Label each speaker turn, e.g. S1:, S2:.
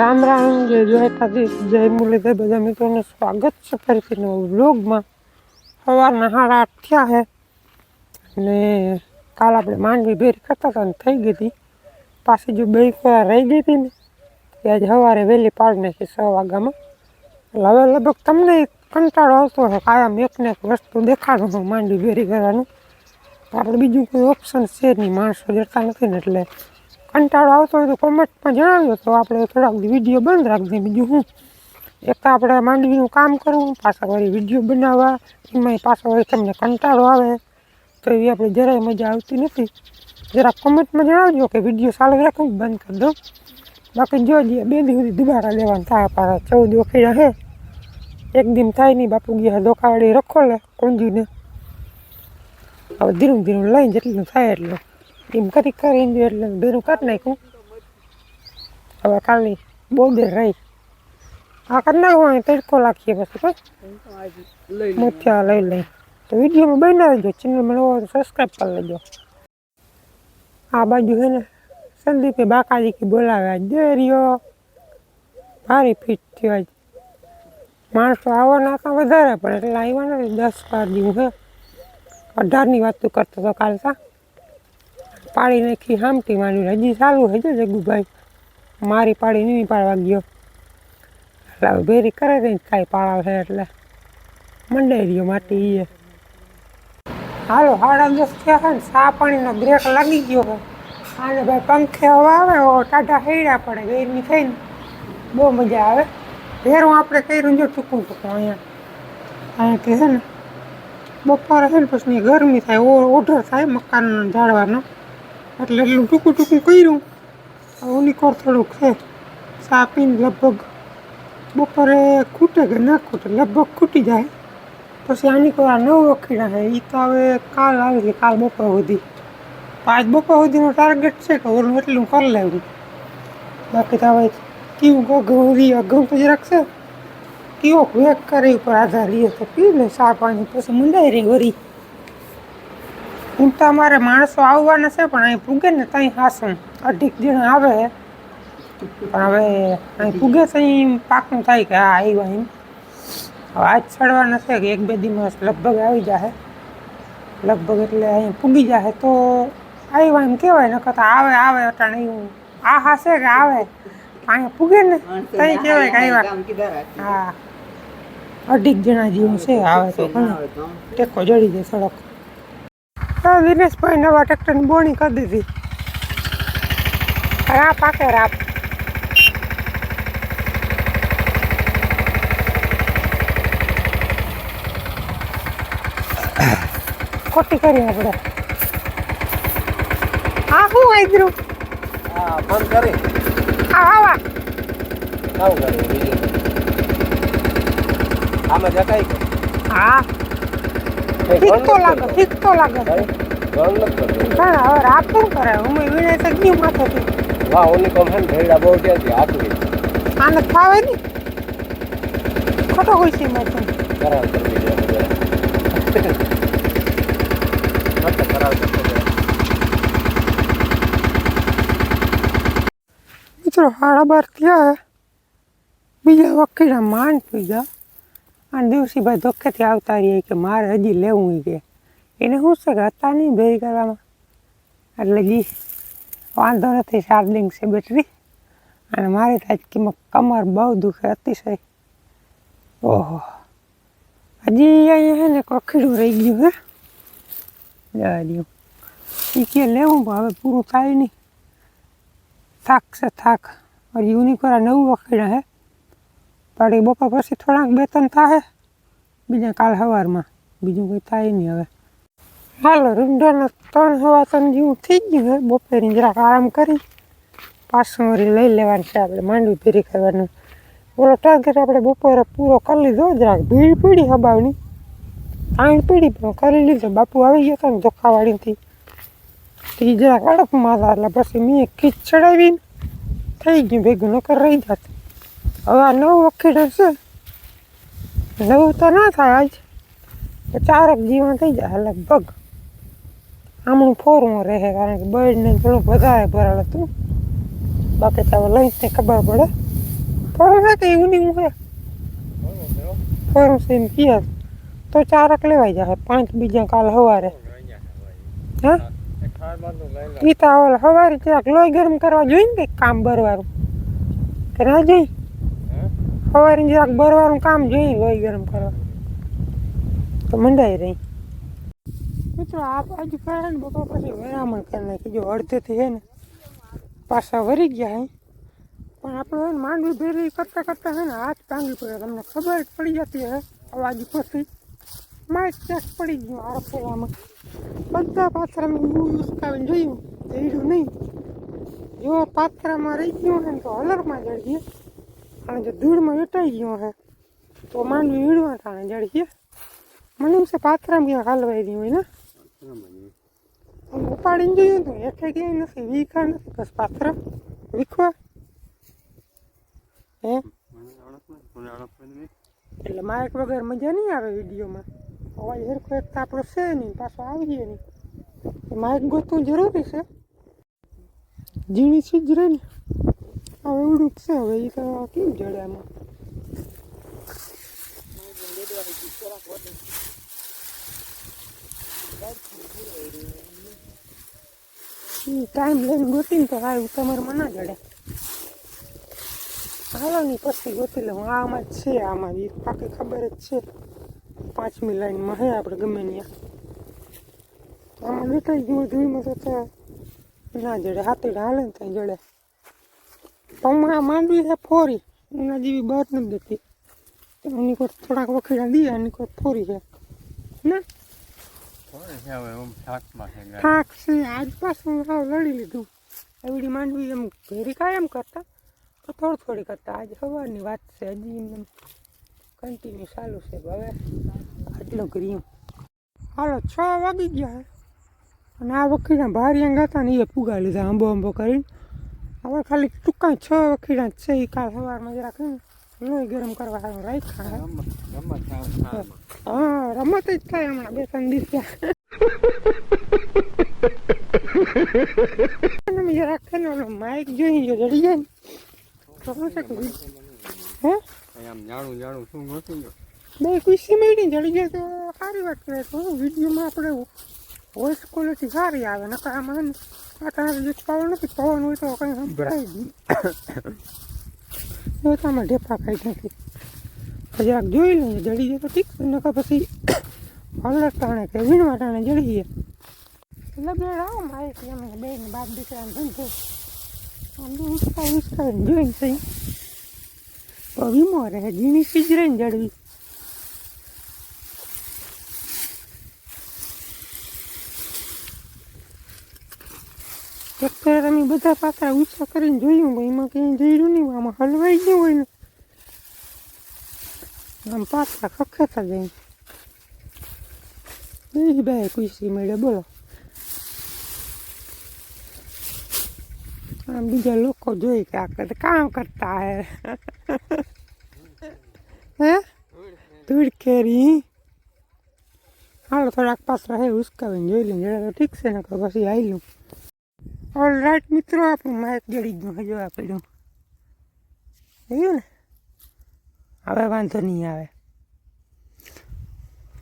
S1: રામ રામ જય દ્વારકાધીશ જય મુરલીધર બધા મિત્રોનું સ્વાગત છે ફરીથી નવા વ્લોગમાં સવારના સાડા આઠ થયા છે અને કાલ આપણે માંડવી ભેરી કરતા હતા ને થઈ ગઈ હતી પાછી જો બે ખોરા રહી ગઈ હતી ને એ આજે સવારે વહેલી પાડી નાખી છ વાગ્યામાં એટલે હવે લગભગ તમને કંટાળો આવતો હશે કાયમ એકને એક વસ્તુ દેખાડો હું માંડવી ભેરી કરવાનું આપણે બીજું કોઈ ઓપ્શન છે નહીં, માણસો જતા નથી ને એટલે કંટાળો આવતો હોય તો કોમેન્ટમાં જણાવ્યો તો આપણે થોડાક વીડિયો બંધ રાખજે. બીજું હું એક તો આપણે માંડવીનું કામ કરવું, પાછા વળી વીડિયો બનાવવા. એમાંય પાછા વળી તમને કંટાળો આવે. તો એવી આપણે જરાય મજા આવતી નથી. જરા કોમેન્ટમાં જણાવજો કે વીડિયો ચાલુ રાખું બંધ કરી દઉં બાકી જો બે બે દી સુધી દુબારા લેવાનું થાય પાછા. ચૌદ વખેડા હે. એક દિન થાય નહીં. બાપુ ગયા ધોકાવાળી રખો લે કુંજીને. હવે ધીરું ધીરું લઈને જેટલું થાય એટલું. એમ કરી કરીને જો એટલે ભેરું કરી નાખ્યું. હવે ખાલી બોદર રહી. આ કરી નાખવાનું તડકો લાખીએ પછી બસ મોતિયા લઈ લઈ તો વિડીયોમાં બનાવી દેજો ચેનલમાં મળવો તો સબસ્ક્રાઈબ કરી લેજો. આ બાજુ છે ને, સંદીપે બાકાજી કે બોલાવ્યા આજ જો રહ્યો. ભારી ફીટ થયો આજ. માણસો આવવાના હતા વધારે, પણ એટલે આવ્યા નથી, દસ બાર દિવસે અઢારની વાત તો કરતો હતો કાલ તા પાડી નાખી હામટી માંડી હજી ચાલુ હજુ જગુભાઈ. મારી પાડી નહીં પાડવા ગયો. એટલે ભેરી કરે ને કાંઈ પાડાવ છે એટલે. મંડાઈ રહ્યો માટી એ હાલો, હાડા દસ થયા છે ને સા પાણીનો બ્રેક લાગી ગયો છે. આને ભાઈ પંખે હવા આવે ટાટા હેડા પડે વેરની થઈને બહુ મજા આવે. ભેરું આપણે કર્યું જો ટૂંકું ટૂંકું અહીંયા. અહીંયા કે છે ને, બપોરે છે ને પછી ગરમી થાય ઓઢર થાય મકાનનો ઝાડવાનો. એટલે એટલું ટૂંકું ટૂંકું કર્યું. ઉનિકોર થોડુંક છે. સાપીને લગભગ બપોરે ખૂટે કે ના ખૂટે, લગભગ ખૂટી જાય. પછી આની કોઈ આ નવ વખીડા છે એ તો હવે કાલ આવે છે, કાલ બપોર સુધી. પાંચ બપોર સુધીનો ટાર્ગેટ છે કે ઓલું એટલું કરી લેવું. બાકી તો હવે કેવું ઘઉં રી પછી છે. કેવો વેગ કરે ઉપર આધાર રહીએ તો પી લે સા પાણી, પછી મંડાઈ રહી વરી. એમ તો અમારે માણસો આવવાના છે પણ અહીં પૂગે ને ત્યાં હાસું. અઢીક જણા આવે. પણ હવે અહીં પૂગે ત્યાં પાકું થાય કે હા આવ્યા એમ. હવે આજ ચડવાના છે કે એક બે દિવસ લગભગ આવી જાય લગભગ એટલે અહીં પૂગી જાય તો આવ્યા એમ કહેવાય ન કરતા આવે આવે અટાણે એવું. આ હાશે કે આવે? અહીંયા પૂગે ને ત્યાં કહેવાય કે આવ્યા. હા. અઢીક જણા જેવું છે આવે તો ટેકો જડી જાય સડક. તો દિનેશભાઈ નવા ટ્રેક્ટરની બોણી કરી દીધી. રાપ આકે રાપ. ખોટી કરી આપણે. આ શું આદરું
S2: હા બંધ કરી.
S1: આ આવા.
S2: આવું કરે આમાં
S1: હા. ઠીક તો લાગે ઠીક તો લાગે છે
S2: ગણ નથી કરતો
S1: પણ હવે રાપ શું કરે અમે વીણે તો ગયું માથેથી
S2: વાહ ઓની કોમ હે ને ભેડા બહુ ત્યાંથી હાથવી
S1: આને ફાવે નહીં ખોટો કોઈ છે મેં તો
S2: કરાર કરી દીધો મત કરાર કરતો જાય.
S1: મિત્રો સાડા બાર થયા બીજા વખીના માંડ પી ગયા આ દિવસીભાઈ ધોકેથી આવતા રહીએ કે મારે હજી લેવું ઈ કે એને શું છે કે હતા નહીં ભેરી કરવામાં? એટલે જી, વાંધો નથી ચાર્જિંગ છે બેટરી. અને મારી થાય કે કમર બહુ દુખે, અતિશય. ઓહો. હજી અહીંયા છે ને કખીડું રહી ગયું હે. જવા દઉં એ કે લેવું, પણ હવે પૂરું થાય નહીં. થાક છે થાક. હજી યુનિકોરા નવું વખેડા હે. પાડી બપોર પછી થોડાક બે ત્રણ થાય બીજા કાલ સવારમાં બીજું કંઈ થાય નહીં હવે. હાલો, રૂંઢાના ત્રણ હવા ત્રણ જેવું થઈ ગયું હવે બપોરની જરાક આરામ કરી. પાછું વળી લઈ લેવાનું છે આપણે માંડવી ફેરી કરવાનું. ઓલો ટાર્ગેટ આપણે બપોરે પૂરો કરી લીધો. જરાક ભીડ પડી હબાવની. તાણ પીડી પણ કરી લીધો. બાપુ આવી ગયા હતા ને ધોખાવાળીથી તો જરાક અડપમાં હતા એટલે પછી મેં ખીચ ચડાવીને થઈ ગયું. ભેગું નકર રહી જાત. હવે આ નવ વખેડા છે. નવું તો ના થાય આજ. ચારક જીવન થઈ જાય લગભગ. આમણું ફોરવું રહે કારણ કે બળને થોડું વધારે ભરાળ હતું. બાકી તો હવે લઈને ખબર પડે. ફોરું ના કે એવું નહીં હે ફોર્મ છે એમ તો ચારક લેવાઈ જાય. પાંચ બીજા કાલ સવારે હા? ઈ તો સવારે જરાક લોહી ગરમ કરવા જોઈએ ને કંઈક કામ ભરવાનું કે ના જોઈ? સવારે જરાક બરવાનું કામ જોઈએ લોહી ગરમ કરવા. તો મંડાઈ રહી. મિત્રો, આ બાજુ કરે ને બપોર પછી વેરામણ કરી નાખી. જો અડધેથી છે ને, પાછા વરી ગયા હે. પણ આપણે હે ને માંડવી ભેરી કરતાં કરતાં છે ને હાથ ભાંગી પડે તમને ખબર જ પડી જતી હે, અવાજ પછી માઇક ચેક પડી ગયું આ રસોડામાં બધા પાત્રામાં હું ઉસકાવીને જોયું જડ્યું નહીં. જો પાત્રામાં રહી ગયું હે ને તો હલરમાં જડીએ અને જો ધૂળમાં વેટાઈ ગયો હે, તો માંડવી વીડવા ટાણે જડીએ. મને એમ છે પાત્રામાં ક્યાંક હલવાઈ રહ્યું હોય ને? આમ ઉપાડીને જોયું તો હેઠે ક્યાંય નથી વીખા નથી, બસ પાત્ર વીખવા. હે? એટલે માઇક વગર મજા નહીં આવે વિડીયોમાં. અવાજ હરખો એક તો આપણો છે નહીં, પાછો આવીએ નહીં. તો માઇક ગોતવું જરૂરી છે. ઝીણી ચીજ રહે ને. હવે છે હવે એ તો કેમ જડે આમાં? ટાઈમ લઈને ગોતીને તો હારું, તમારે ના જડે. હાલો ની પછી ગોતી લઉં. આમાં જ છે આમાં. એ પાકી ખબર જ છે. પાંચમી લાઈનમાં હે આપણે ગમે ત્યાં આમાં નીકળી ગયું તો તો ના જડે. હાથે હાલે ને ત્યાં જડે. પમણા માંડવી છે ફોરી. એના જેવી બહાર નથી દેતી એની કોઈ થોડાક વખીડા દઈએ એની કોઈ ફોરી છે. ના? થાક છે. આજ પાછું હાવ લડી લીધું. એવડી માંડવી એમ ઘેરી કાયમ કરતા? તો થોડી થોડી કરતા. આજ સવારની વાત છે. હજી એમ કન્ટિન્યુ ચાલુ છે. હવે આટલો કર્યું. હાલો છ વાગી ગયા. અને આ વખીના એમ હતા ને એ પુગા લીધા આંબો આંબો કરીને. હવે ખાલી ટૂંકા છ વખીના છે એ કાલ સવારમાં જરાક લોહી ગરમ કરવા આવ્યું રાખ્યા હે. હા રમત જ થાય હમણાં બે ત્રણ દિવસ જરાક છે ને માઇક જોઈ જડી જાય ને. છે કે હે?
S2: જાણું જાણું શું ગોતી ગયો.
S1: બે ખુશી મેળી જડી જાય તો સારી વાત કહેવાય. તો વિડીયોમાં આપણે વોઇસ ક્વોલિટી સારી આવે નકર આમાં હે ને આ તને જે પવન નથી પવન હોય તો કંઈ સંભળાય જ નહીં જો તો આમાં ઢેફા ખાઈ નાખી તો જરાક જોઈ લઈએ જડી જાય તો ઠીક છે નકર પછી હલર ટાણે કે વીણવા ટાણે જડી જાય લગ્ન આવો મારે એમ બે ને બાપ દીકરાને ધંધો આમ તો ઉસકા ઉસકાવીને જોઈને સહી તો વીમો રહે ઝીણી સીજ રહીને જડવી બધા પાછા ઊંચા કરીને જોયું પણ એમાં કંઈ જઈડ્યું નહીં, આમાં હલવાઈ ગયું હોય ને. આમ પાછા ખખેતા જાય. એ બે ખુશી મળે બોલો. આમ બીજા લોકો જોઈ કે આ તો કામ કરતા હે. હે? ધૂળ કેરી હાલો, થોડાક પાછળ હે, ઉસકાવીને જોઈ લઈએ જરા તો ઠીક છે ને પછી આવેલું ઓલ રાઈટ મિત્રો આપણું માઇક જડી ગયું હજુ આ પડ્યું. ને? હવે વાંધો નહીં આવે.